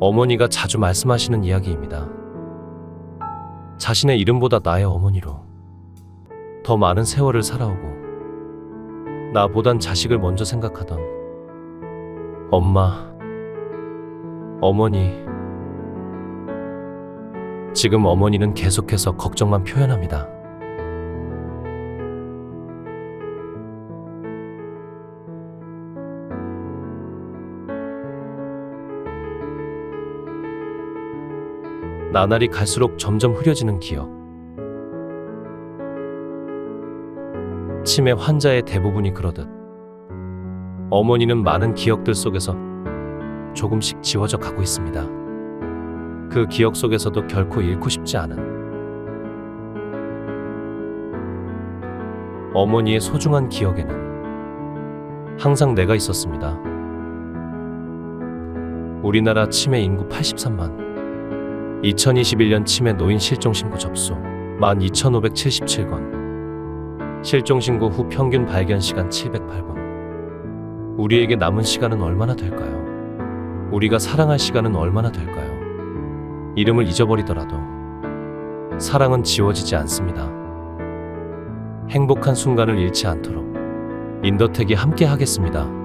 어머니가 자주 말씀하시는 이야기입니다. 자신의 이름보다 나의 어머니로 더 많은 세월을 살아오고 나보단 자식을 먼저 생각하던 엄마, 어머니. 지금 어머니는 계속해서 걱정만 표현합니다. 나날이 갈수록 점점 흐려지는 기억. 치매 환자의 대부분이 그러듯 어머니는 많은 기억들 속에서 조금씩 지워져 가고 있습니다. 그 기억 속에서도 결코 잃고 싶지 않은 어머니의 소중한 기억에는 항상 내가 있었습니다. 우리나라 치매 인구 83만 2021년 치매 노인 실종 신고 접수 12,577건 실종 신고 후 평균 발견 시간 708분 우리에게 남은 시간은 얼마나 될까요? 우리가 사랑할 시간은 얼마나 될까요? 이름을 잊어버리더라도 사랑은 지워지지 않습니다. 행복한 순간을 잃지 않도록 인더택이 함께 하겠습니다.